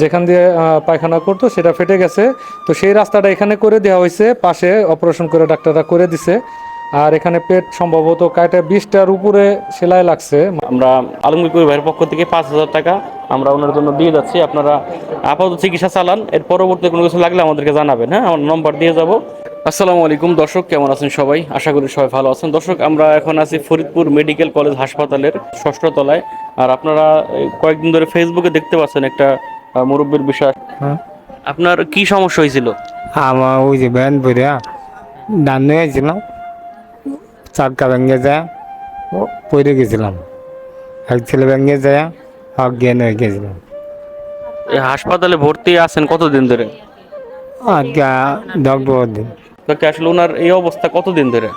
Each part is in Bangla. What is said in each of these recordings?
যেখান দিয়ে পায়খানা করতো, সেটা ফেটে গেছে। তো সেই রাস্তাটা এখানে করে দেওয়া হয়েছে। পাশে অপারেশন করে ডাক্তাররা করে দিছে। আর এখানে পেট সম্ভবত কাটা বিশটার উপরে সেলাই লাগছে। আমরা আলমগীর ভাইয়ের পক্ষ থেকে পাঁচ হাজার টাকা আমরা ওনার জন্য দিয়ে যাচ্ছি। আপনারা আপাতত চিকিৎসা চালান। এর পরবর্তী কোনো কিছু লাগলে আমাদেরকে জানাবেন। হ্যাঁ আমার নম্বর দিয়ে যাব। আসসালামু আলাইকুম দর্শক, কেমন আছেন সবাই? আশা করি সবাই ভালো আছেন। দর্শক, আমরা এখন আছি ফরিদপুর মেডিকেল কলেজ হাসপাতালের ষষ্ঠ তলায়। আর আপনারা কয়েকদিন ধরে ফেসবুকে দেখতে পাচ্ছেন একটা মুরব্বির বিষয়? হ্যাঁ। আপনার কি সমস্যা হয়েছিল? আমার ওই যে ভ্যান ভরে ডান হয়েছিলাম চাক্কা ভেঙে যায় ও পড়ে গেছিলাম। এক ছেলে ভেঙে যায় অজ্ঞান হয়ে গেছিলাম। এই হাসপাতালে ভর্তি আছেন কতদিন ধরে? আজ্ঞা ডক্টর দিন আসলে ওনার এই অবস্থা কতদিন ধরে?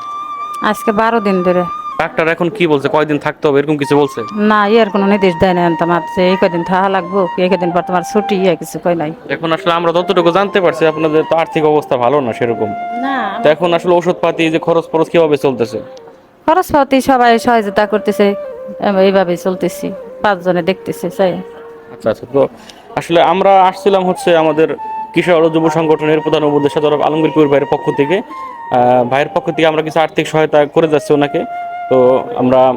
আজকে বারো দিন ধরে। ডাক্তার এখন কি বলছে? কয়দিন থাকতে হবে? এরকম কিছু বলছে? না ইয়ের কোনো নির্দেশ দেয় না তোমার যে এই কদিন থাকা লাগবো এই কদিন পর তোমার ছুটি ইয়ে কিছু কই নাই। এখন আসলে আমরা যতটুকু জানতে পারছি আপনাদের তো আর্থিক অবস্থা ভালো না সেরকম। না তো এখন আসলে ওষুধপাতি যে খরচ খরচ কীভাবে চলতেছে? খরচপাতি সবাই সহযোগিতা করতেছে এইভাবে চলতেছি পাঁচজনে দেখতেছে চাই। আচ্ছা আচ্ছা তো আসলে আমরা আসছিলাম হচ্ছে আমাদের কৃষক ও যুব সংগঠনের প্রধান উপদেষ্টা তরফ আলমগীর ভাইয়ের পক্ষ থেকে। আহ, ভাইয়ের পক্ষ থেকে আমরা কিছু আর্থিক সহায়তা করে যাচ্ছি ওনাকে। তো আমরা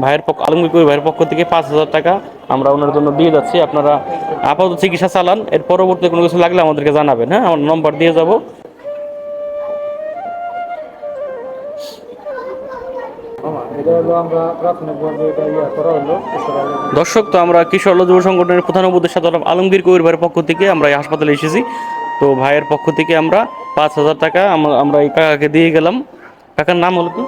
ভাইয়ের পক্ষ আলমগীর ভাইয়ের পক্ষ থেকে পাঁচ হাজার টাকা আমরা ওনার জন্য দিয়ে যাচ্ছি। আপনারা আপাতত চিকিৎসা চালান, এর পরবর্তী কোনো কিছু লাগলে আমাদেরকে জানাবেন হ্যাঁ? আমার নম্বর দিয়ে যাব। দর্শক, তো আমরা কিশোর যুব সংগঠনের প্রধান উপদেষ্টা তরফ আলমগীর কবির ভাইয়ের পক্ষ থেকে আমরা এই হাসপাতালে এসেছি। তো ভাইয়ের পক্ষ থেকে আমরা পাঁচ হাজার টাকা আমরা- এই কাকাকে দিয়ে গেলাম। কাকার নাম হলো কি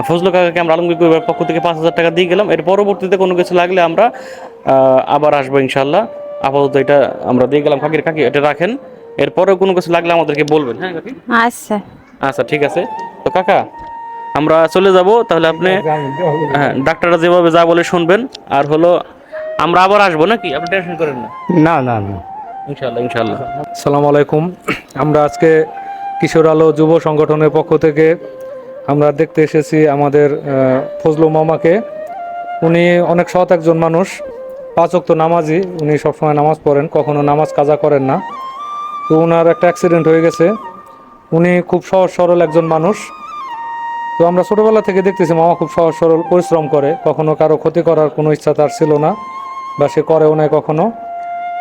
ফজলু কাকাকে আমরা আলমগীর ভাইয়ের পক্ষ থেকে পাঁচ হাজার টাকা দিয়ে গেলাম। এর পরবর্তীতে কোনো কিছু লাগলে আমরা আহ, আবার আসব ইনশাল্লাহ আপাতত এটা আমরা দিয়ে গেলাম। কাকির কাকি এটা রাখেন। এরপরেও কোনো কিছু লাগলে আমাদেরকে বলবেন। হ্যাঁ কাকি? আচ্ছা। আচ্ছা ঠিক আছে। তো কাকা আমরা চলে যাব। তাহলে আপনি হ্যাঁ ডাক্তাররা যেভাবে যা বলে শুনবেন। আর হলো আমরা আবার আসব নাকি? আপনি টেনশন করেন না। না না না। ইনশাল্লাহ ইনশাল্লাহ সালাম আলাইকুম। আমরা আজকে কিশোর আলো যুব সংগঠনের পক্ষ থেকে আমরা দেখতে এসেছি আমাদের ফজলু মামাকে। উনি অনেক সৎ একজন মানুষ পাঁচ ওয়াক্ত নামাজি, উনি সবসময় নামাজ পড়েন, কখনো নামাজ কাজা করেন না। তো ওনার একটা অ্যাক্সিডেন্ট হয়ে গেছে। উনি খুব সহজ সরল একজন মানুষ। তো আমরা ছোটোবেলা থেকে দেখতেছি মামা খুব সহজ সরল পরিশ্রম করে, কখনো কারও ক্ষতি করার কোনো ইচ্ছা তার ছিল না, বা সে করেও নাই কখনো।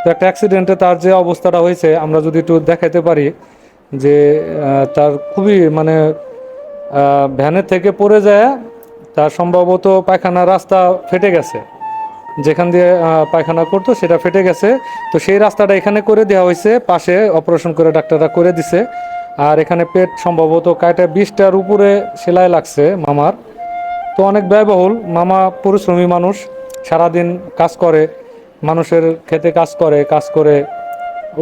তো একটা অ্যাক্সিডেন্টে তার যে অবস্থাটা হয়েছে, আমরা যদি একটু দেখাতে পারি যে তার খুবই মানে ভ্যানের থেকে পড়ে যায়, তার সম্ভবত পায়খানা রাস্তা ফেটে গেছে। যেখান দিয়ে পায়খানা করতো সেটা ফেটে গেছে। তো সেই রাস্তাটা এখানে করে দেওয়া হয়েছে, পাশে অপারেশন করে ডাক্তাররা করে দিছে। আর এখানে পেট সম্ভবত কাটা বিশটার উপরে সেলাই লাগছে মামার। তো অনেক ব্যয়বহুল, মামা পরিশ্রমী মানুষ, সারাদিন কাজ করে, মানুষের খেতে কাজ করে কাজ করে,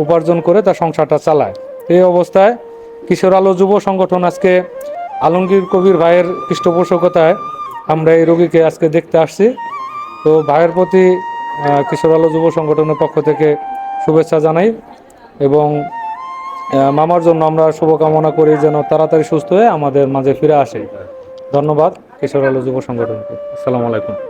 উপার্জন করে তার সংসারটা চালায়। এই অবস্থায় কিশোর আলো যুব সংগঠন আজকে আলমগীর কবির ভাইয়ের পৃষ্ঠপোষকতায় আমরা এই রোগীকে আজকে দেখতে আসছি। তো ভাইয়ের প্রতি কিশোর আলো যুব সংগঠনের পক্ষ থেকে শুভেচ্ছা জানাই এবং মামার জন্য আমরা শুভকামনা করি যেন তাড়াতাড়ি সুস্থ হয়ে আমাদের মাঝে ফিরে আসে। ধন্যবাদ কিশোর আলো যুব সংগঠনকে। আসসালামু আলাইকুম।